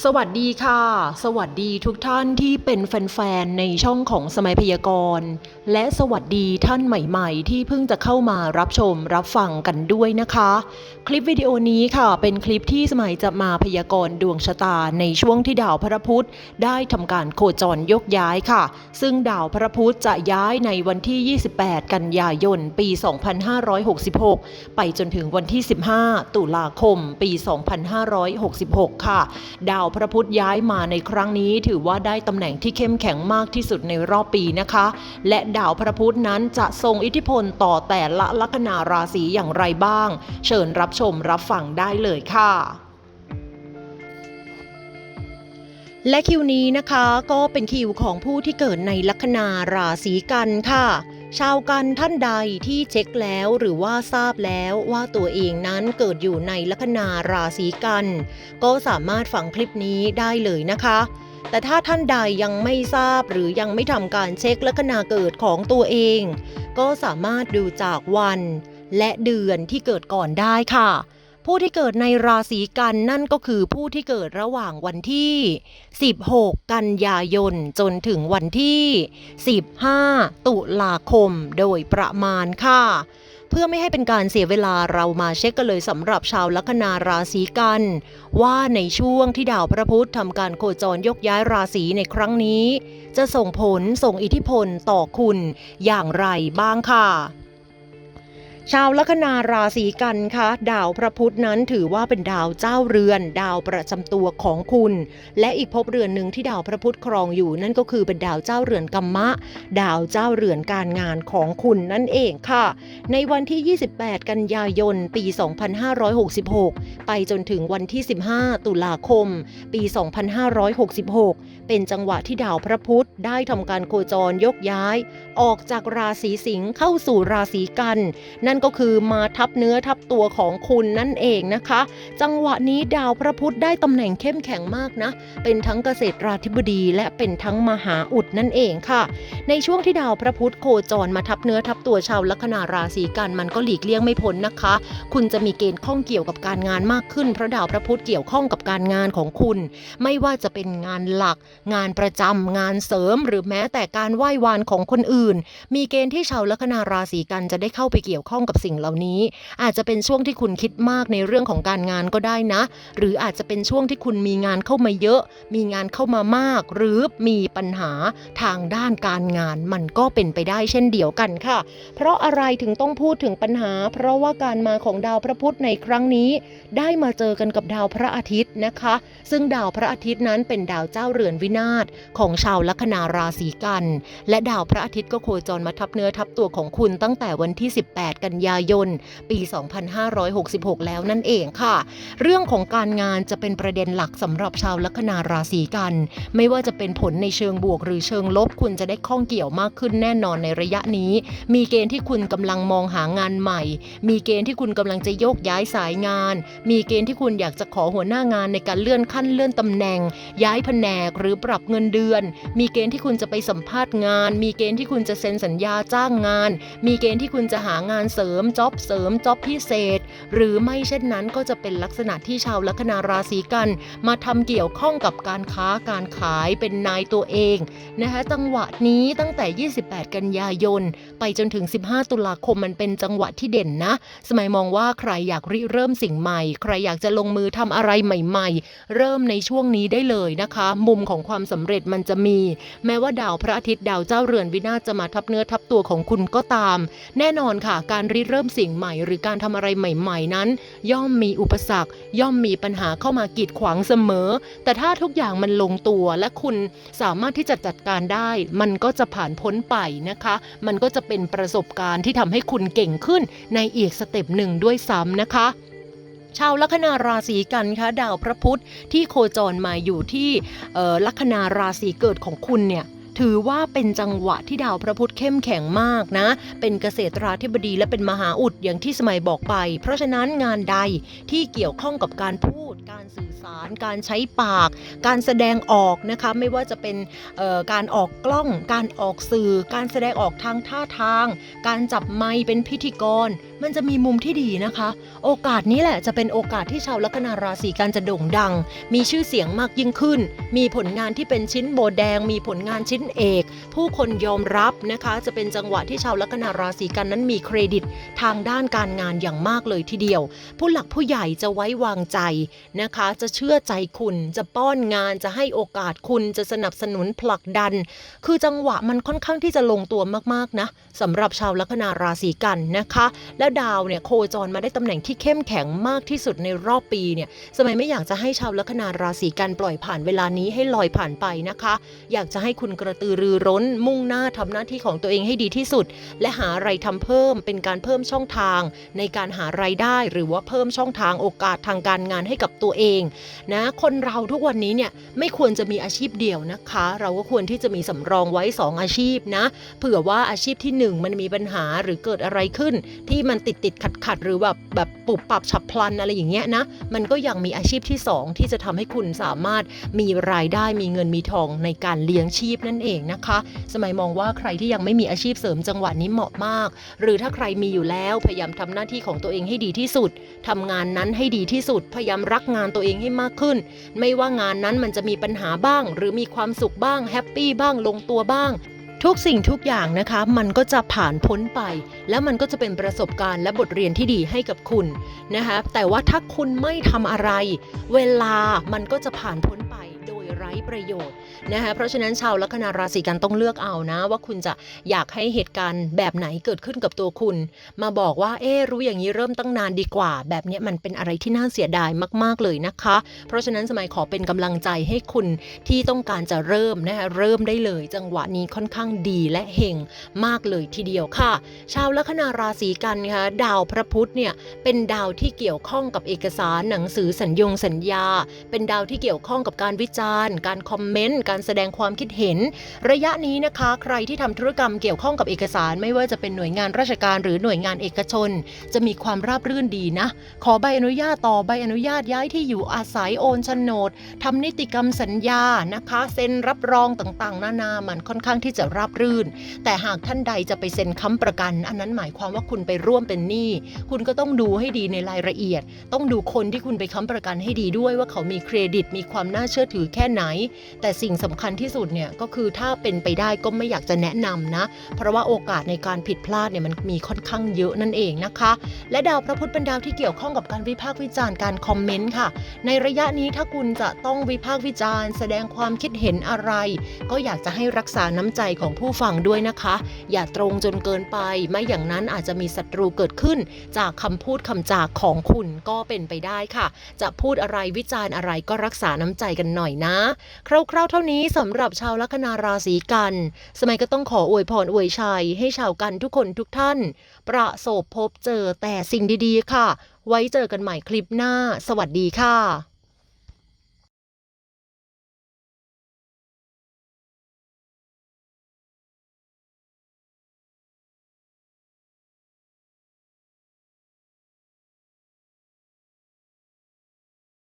สวัสดีค่ะ สวัสดีทุกท่านที่เป็นแฟนๆ ในช่องของสมัยพยากรณ์ และสวัสดีท่านใหม่ๆ ที่เพิ่งจะเข้ามารับชมรับฟังกันด้วยนะคะ คลิปวิดีโอนี้ค่ะ เป็นคลิปที่สมัยจะมาพยากรณ์ดวงชะตาในช่วงที่ดาวพระพุธได้ทำการโคจรยกย้ายค่ะ ซึ่งดาวพระพุธจะย้ายในวันที่ 28 กันยายน ปี 2566 ไปจนถึงวันที่ 15 ตุลาคม ปี 2566 ค่ะ ดาวาวพระพุธย้ายมาในครั้งนี้ถือว่าได้ตำแหน่งที่เข้มแข็งมากที่สุดในรอบปีนะคะ และดาวพระพุธนั้นจะทรงอิทธิพลต่อแต่ละลัคนาราศีอย่างไรบ้าง เชิญรับชมรับฟังได้เลยค่ะและคิวนี้นะคะก็เป็นคิวของผู้ที่เกิดในลัคนาราศีกันค่ะ ชาวกันท่านใดที่เช็คแล้วหรือว่าทราบแล้วว่าตัวเองนั้นเกิดอยู่ในลัคนาราศีกัน ก็สามารถฟังคลิปนี้ได้เลยนะคะ แต่ถ้าท่านใดยังไม่ทราบหรือยังไม่ทำการเช็คลัคนาเกิดของตัวเอง ก็สามารถดูจากวัน และเดือนที่เกิดก่อนได้ค่ะ ผู้ที่เกิดในราศีกันนั่นก็คือผู้ที่เกิดระหว่างวันที่ 16 กันยายน จนถึงวันที่ 15 ตุลาคมโดยประมาณค่ะ เพื่อไม่ให้เป็นการเสียเวลาเรามาเช็คกันเลยสำหรับชาวลัคนาราศีกัน ว่าในช่วงที่ดาวพระพุธทำการโคจรยกย้ายราศีในครั้งนี้ จะส่งผลส่งอิทธิพลต่อคุณอย่างไรบ้างค่ะ ชาวลัคนาราศีกันคะดาวพระพุธนั้นถือว่าเป็นดาวเจ้าเรือน ดาวประจำตัวของคุณ และอีกภพเรือนหนึ่งที่ดาวพระพุธครองอยู่ นั่นก็คือเป็นดาวเจ้าเรือนกัมมะ ดาวเจ้าเรือนการงานของคุณนั่นเองค่ะ ในวันที่ 28 กันยายน ปี 2566 ไปจนถึงวันที่ 15 ตุลาคม ปี 2566 เป็นจังหวะที่ดาวพระพุธได้ทำการโคจรยกย้ายออกจากราศีสิงห์เข้าสู่ราศีกัน นั่นก็คือมาทับเนื้อทับตัวของคุณนั่นเองนะคะ จังหวะนี้ดาวพระพุธได้ตำแหน่งเข้มแข็งมากนะ เป็นทั้งเกษตรราธิบดีและเป็นทั้งมหาอุดนั่นเองค่ะ ในช่วงที่ดาวพระพุธโคจรมาทับเนื้อทับตัวชาวลัคนาราศีกันมันก็หลีกเลี่ยงไม่พ้นนะคะ คุณจะมีเกณฑ์ข้องเกี่ยวกับการงานมากขึ้นเพราะดาวพระพุธเกี่ยวข้องกับการงานของคุณ ไม่ว่าจะเป็นงานหลัก งานประจำงานเสริม หรือแม้แต่การไหว้วานของคนอื่นมีเกณฑ์ที่ชาวลัคนาราศีกันจะได้เข้าไปเกี่ยวข้องกับสิ่งเหล่านี้ อาจจะเป็นช่วงที่คุณคิดมากในเรื่องของการงานก็ได้นะ หรืออาจจะเป็นช่วงที่คุณมีงานเข้ามาเยอะ มีงานเข้ามามาก หรือมีปัญหาทางด้านการงานมันก็เป็นไปได้เช่นเดียวกันค่ะ เพราะอะไรถึงต้องพูดถึงปัญหา เพราะว่าการมาของดาวพระพุธในครั้งนี้ ได้มาเจอกันกับดาวพระอาทิตย์นะคะ ซึ่งดาวพระอาทิตย์นั้นเป็นดาวเจ้าเรือนวินาศของชาวลัคนาราศีกัน และดาวพระอาทิตย์ก็โคจรมาทับเนื้อทับตัวของคุณตั้งแต่วันที่ 18 กันยายน ปี 2566 แล้วนั่นเองค่ะ เรื่องของการงานจะเป็นประเด็นหลักสำหรับชาวลัคนาราศีกัน ไม่ว่าจะเป็นผลในเชิงบวกหรือเชิงลบคุณจะได้ข้องเกี่ยวมากขึ้นแน่นอนในระยะนี้ มีเกณฑ์ที่คุณกำลังมองหางานใหม่ มีเกณฑ์ที่คุณกำลังจะโยกย้ายสายงาน มีเกณฑ์ที่คุณอยากจะขอหัวหน้างานในการเลื่อนขั้นเลื่อนตำแหน่ง ย้ายแผนกหรือปรับเงินเดือน มีเกณฑ์ที่คุณจะไปสัมภาษณ์งาน มีเกณฑ์ที่คุณจะเซ็นสัญญาจ้างงาน มีเกณฑ์ที่คุณจะหางานเสริมจ็อบเสริมจ็อบพิเศษ หรือไม่เช่นนั้นก็จะเป็นลักษณะที่ชาวลัคนาราศีกัน มาทำเกี่ยวข้องกับการค้าการขายเป็นนายตัวเองนะคะจังหวะนี้ตั้งแต่ 28 กันยายน ไปจนถึง 15 ตุลาคมมันเป็นจังหวะที่เด่นนะ สมัยมองว่าใครอยากริเริ่มสิ่งใหม่ ใครอยากจะลงมือทำอะไรใหม่ ๆ เริ่มในช่วงนี้ได้เลยนะคะ มุมของความสำเร็จมันจะมี แม้ว่าดาวพระอาทิตย์ดาวเจ้าเรือนวินาศจะมาทับเนื้อทับตัวของคุณก็ตาม แน่นอนค่ะ การริเริ่มสิ่งใหม่ หรือการทำอะไรใหม่ ๆ นั้น ย่อมมีอุปสรรค ย่อมมีปัญหาเข้ามากีดขวางเสมอ แต่ถ้าทุกอย่างมันลงตัวและคุณสามารถที่จะจัดการได้ มันก็จะผ่านพ้นไปนะคะ มันก็จะเป็นประสบการณ์ที่ทำให้คุณเก่งขึ้นในอีกสเต็ปหนึ่งด้วยซ้ำนะคะชาวลัคนาราศีกันคะดาวพระพุธที่โคจรมาอยู่ที่ลัคนาราศีเกิดของคุณเนี่ย ถือว่าเป็นจังหวะที่ดาวพระพุธเข้มแข็งมากนะ เป็นเกษตราธิบดีและเป็นมหาอุดอย่างที่สมัยบอกไป เพราะฉะนั้นงานใดที่เกี่ยวข้องกับการพูด การสื่อสาร การใช้ปาก การแสดงออกนะคะ ไม่ว่าจะเป็นการออกกล้อง การออกสื่อ การแสดงออกทางท่าทาง การจับไมค์เป็นพิธีกร มันจะมีมุมที่ดีนะคะ โอกาสนี้แหละจะเป็นโอกาสที่ชาวลัคนาราศีกันจะโด่งดัง มีชื่อเสียงมากยิ่งขึ้น มีผลงานที่เป็นชิ้นโบแดง มีผลงานชิ้นเอก ผู้คนยอมรับนะคะ จะเป็นจังหวะที่ชาวลัคนาราศีกันนั้นมีเครดิตทางด้านการงานอย่างมากเลยทีเดียว ผู้หลักผู้ใหญ่จะไว้วางใจนะคะ จะเชื่อใจคุณจะป้อนงานจะให้โอกาสคุณจะสนับสนุนผลักดัน คือจังหวะมันค่อนข้างที่จะลงตัวมากๆนะสำหรับชาวลัคนาราศีกันนะคะ และดาวเนี่ยโคจรมาได้ตำแหน่งที่เข้มแข็งมากที่สุดในรอบปีเนี่ยสมัยไม่อยากจะให้ชาวลัคนาราศีกันปล่อยผ่านเวลานี้ให้ลอยผ่านไปนะคะ อยากจะให้คุณกระตือรือร้น มุ่งหน้าทำหน้าที่ของตัวเองให้ดีที่สุด และหาอะไรทำเพิ่มเป็นการเพิ่มช่องทาง ในการหารายได้หรือว่าเพิ่มช่องทางโอกาสทางการงานให้กับตัวเองนะคนเราทุกวันนี้เนี่ยไม่ควรจะมีอาชีพเดียวนะคะ เราก็ควรที่จะมีสำรองไว้ 2 อาชีพนะเผื่อว่าอาชีพทีหนึ่1 มันมีปัญหาหรือเกิดอะไรขึ้น ที่มันติดติดขัดขัดหรือแบบแบบปุบปับฉับพลันอะไรอย่างเงี้ยนะมันก็ยังมีอาชีพที่ 2 ที่จะทำให้คุณสามารถมีรายได้มีเงินมีทองในการเลี้ยงชีพนั่นเองนะคะ สมัยมองว่าใครที่ยังไม่มีอาชีพเสริมจังหวะนี้เหมาะมาก หรือถ้าใครมีอยู่แล้วพยายามทำหน้าที่ของตัวเองให้ดีที่สุดทำงานนั้นให้ดีที่สุด พยายามรักงานตัวเองให้มากขึ้น ไม่ว่างานนั้นมันจะมีปัญหาบ้าง หรือมีความสุขบ้างแฮปปี้บ้างลงตัวบ้างทุกสิ่งทุกอย่างนะคะ มันก็จะผ่านพ้นไป แล้วมันก็จะเป็นประสบการณ์และบทเรียนที่ดีให้กับคุณนะคะแต่ว่าถ้าคุณไม่ทำอะไร เวลามันก็จะผ่านพ้น ปโดยไร้ประโยชน์นะคะเพราะฉะนั้นชาวลัคนาราศีกันต้องเลือกเอานะ ว่าคุณจะอยากให้เหตุการณ์แบบไหนเกิดขึ้นกับตัวคุณ มาบอกว่าเอ๊ะรู้อย่างนี้เริ่มตั้งนานดีกว่า แบบนี้มันเป็นอะไรที่น่าเสียดายมาก ๆเลยนะคะ เพราะฉะนั้นสมัยขอเป็นกำลังใจให้คุณที่ต้องการจะเริ่มนะคะเริ่มได้เลย จังหวะนี้ค่อนข้างดีและเฮงมากเลยทีเดียวค่ะ ชาวลัคนาราศีกันค่ะดาวพระพุธเนี่ยเป็นดาวที่เกี่ยวข้องกับเอกสารหนังสือสัญญงสัญญา เป็นดาวที่เกี่ยวข้องกับการวิจารณ์การคอมเมนต์ การแสดงความคิดเห็น ระยะนี้นะคะ ใครที่ทำธุรกรรมเกี่ยวข้องกับเอกสาร ไม่ว่าจะเป็นหน่วยงานราชการหรือหน่วยงานเอกชน จะมีความราบรื่นดีนะ ขอใบอนุญาตต่อใบอนุญาตย้ายที่อยู่อาศัยโอนโฉนดทำนิติกรรมสัญญานะคะเซ็นรับรองต่างๆ นานามันค่อนข้างที่จะราบรื่น แต่หากท่านใดจะไปเซ็นค้ำประกัน อันนั้นหมายความว่าคุณไปร่วมเป็นหนี้คุณก็ต้องดูให้ดีในรายละเอียด ต้องดูคนที่คุณไปค้ำประกันให้ดีด้วยว่าเขามีเครดิตมีความน่าเชื่อถือแค่ไหนแต่สิ่งสำคัญที่สุดเนี่ยก็คือถ้าเป็นไปได้ก็ไม่อยากจะแนะนำนะ เพราะว่าโอกาสในการผิดพลาดเนี่ยมันมีค่อนข้างเยอะนั่นเองนะคะ และดาวพระพุธเป็นดาวที่เกี่ยวข้องกับการวิพากษ์วิจารณ์การคอมเมนต์ค่ะ ในระยะนี้ถ้าคุณจะต้องวิพากษ์วิจารณ์ แสดงความคิดเห็นอะไร ก็อยากจะให้รักษาน้ำใจของผู้ฟังด้วยนะคะ อย่าตรงจนเกินไป ไม่อย่างนั้นอาจจะมีศัตรูเกิดขึ้น จากคำพูดคำจาของคุณก็เป็นไปได้ค่ะ จะพูดอะไรวิจารณ์อะไรก็รักษาน้ำใจกันหน่อยนะคร่าวๆเท่านี้สำหรับชาวลัคนาราศีกัน สมัยก็ต้องขออวยพรอวยชัย ให้ชาวกันทุกคนทุกท่าน ประสบพบเจอแต่สิ่งดีๆค่ะ ไว้เจอกันใหม่คลิปหน้า สวัสดีค่ะ